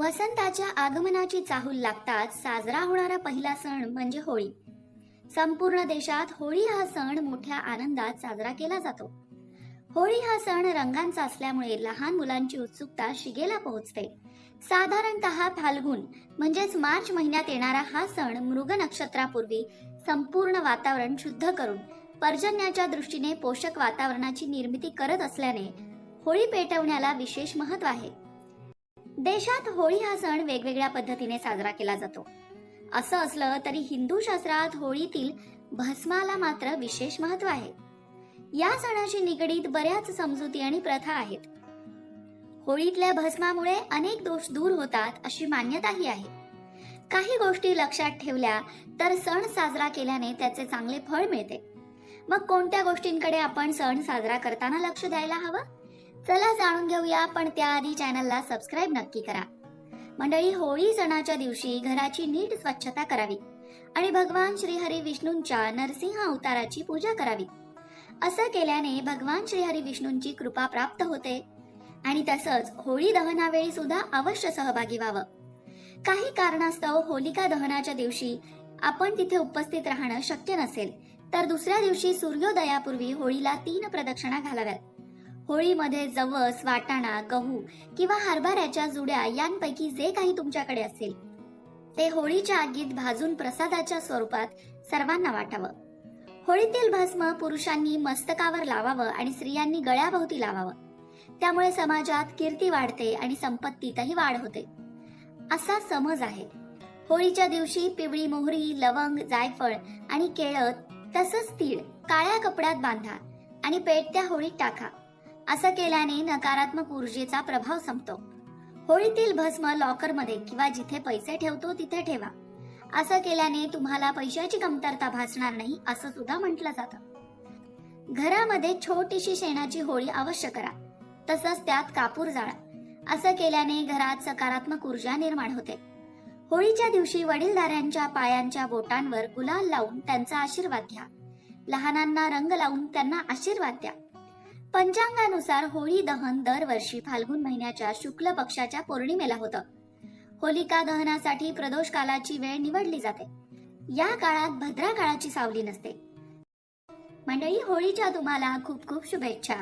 वसंताच्या आगमनाची चाहूल लागताच साजरा होणारा पहिला सण म्हणजे होळी. संपूर्ण देशात होळी हा सण मोठ्या आनंदात साजरा केला जातो. होळी हा सण रंगांचा असल्यामुळे लहान मुलांची उत्सुकता शिगेला पोहोचते. साधारणतः फाल्गुन म्हणजेच मार्च महिन्यात येणारा हा सण मृग नक्षत्रापूर्वी संपूर्ण वातावरण शुद्ध करून पर्जन्याच्या दृष्टीने पोषक वातावरणाची निर्मिती करत असल्याने होळी पेटवण्याला विशेष महत्त्व आहे. देशात होळी हा सण वेगवेगळ्या पद्धतीने साजरा केला जातो. असं असलं तरी हिंदू शास्त्रात होळीतील भस्माला मात्र विशेष महत्त्व आहे. या सणाशी निगडीत बऱ्याच समजुती आणि प्रथा आहेत. होळीतल्या भस्मामुळे अनेक दोष दूर होतात अशी मान्यताही आहे. काही गोष्टी लक्षात ठेवल्या तर सण साजरा केल्याने त्याचे चांगले फळ मिळते. मग कोणत्या गोष्टींकडे आपण सण साजरा करताना लक्ष द्यायला हवं? चला जाणून घेऊया पण त्याआधी चॅनलला सबस्क्राईब नक्की करा. मंडळी होळी सणाच्या दिवशी घराची नीट स्वच्छता करावी आणि भगवान श्रीहरी विष्णूंच्या नरसिंह अवताराची पूजा करावी. असं केल्याने भगवान श्रीहरी विष्णूंची कृपा प्राप्त होते आणि तसंच होळी दहनावेळी सुद्धा अवश्य सहभागी व्हावं. काही कारणास्तव होलिका दहनाच्या दिवशी आपण तिथे उपस्थित राहणं शक्य नसेल तर दुसऱ्या दिवशी सूर्योदयापूर्वी होळीला तीन प्रदक्षिणा घालाव्यात. होळीमध्ये जवस वाटाणा गहू किंवा हरभऱ्याच्या जुड्या यांपैकी जे काही तुमच्याकडे असेल ते होळीच्या आगीत भाजून प्रसादाच्या स्वरूपात सर्वांना वाटावं. होळीतील भस्म पुरुषांनी मस्तकावर लावावं आणि स्त्रियांनी गळ्याभोवती लावावं. त्यामुळे समाजात कीर्ती वाढते आणि संपत्तीतही वाढ होते. असा समज आहे. होळीच्या दिवशी पिवळी मोहरी लवंग जायफळ आणि केळं तसंच तीळ काळ्या कपड्यात बांधा आणि पेटत्या होळीत टाका. असं केल्याने नकारात्मक ऊर्जेचा प्रभाव संपतो. होळीतील भस्म लॉकरमध्ये किंवा जिथे पैसे ठेवतो तिथे ठेवा. असं केल्याने तुम्हाला पैशाची कमतरता भासणार नाही असं सुद्धा म्हटलं जातं. घरामध्ये छोटीशी शेणाची होळी अवश्य करा. तसंच त्यात कापूर जाळा. असं केल्याने घरात सकारात्मक ऊर्जा निर्माण होते. होळीच्या दिवशी वडीलधाऱ्यांच्या पायांच्या बोटांवर गुलाल लावून त्यांचा आशीर्वाद घ्या. लहानांना रंग लावून त्यांना आशीर्वाद द्या. पंचांगानुसार होळी दहन दरवर्षी फाल्गुन महिन्याच्या शुक्ल पक्षाच्या पौर्णिमेला होतं. होलिका दहनासाठी प्रदोष कालाची वेळ निवडली जाते. या काळात भद्रा काळाची सावली नसते. मंडळी होळीच्या तुम्हाला खूप खूप शुभेच्छा.